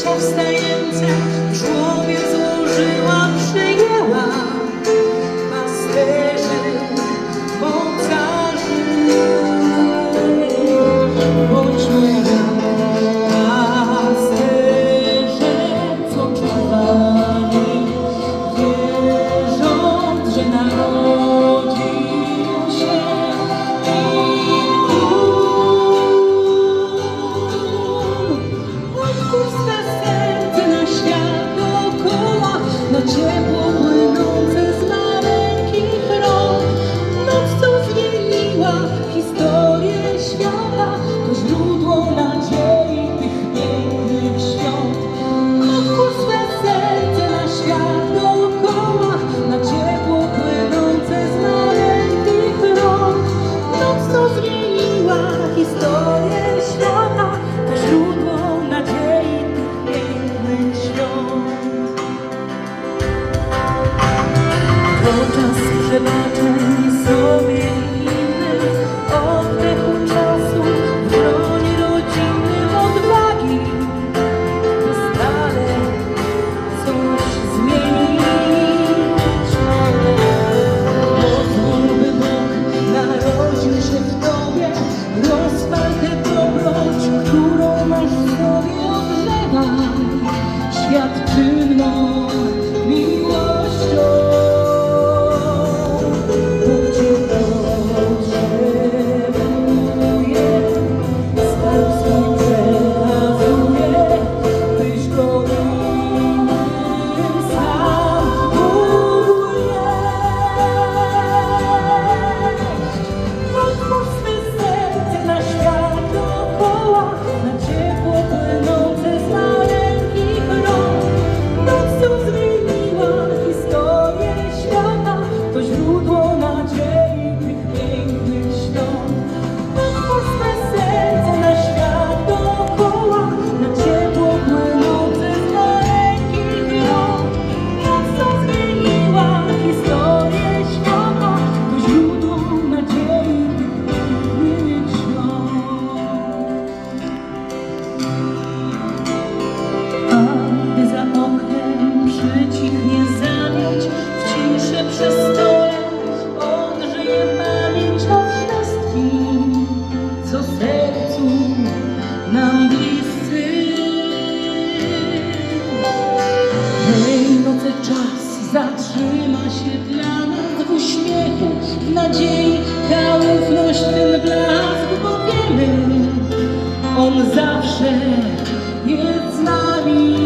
życia wstającym Jim. too long. zatrzyma się dla nas w uśmiechu, w nadziei, kaufność ten blask, bo wiemy, on zawsze jest z nami.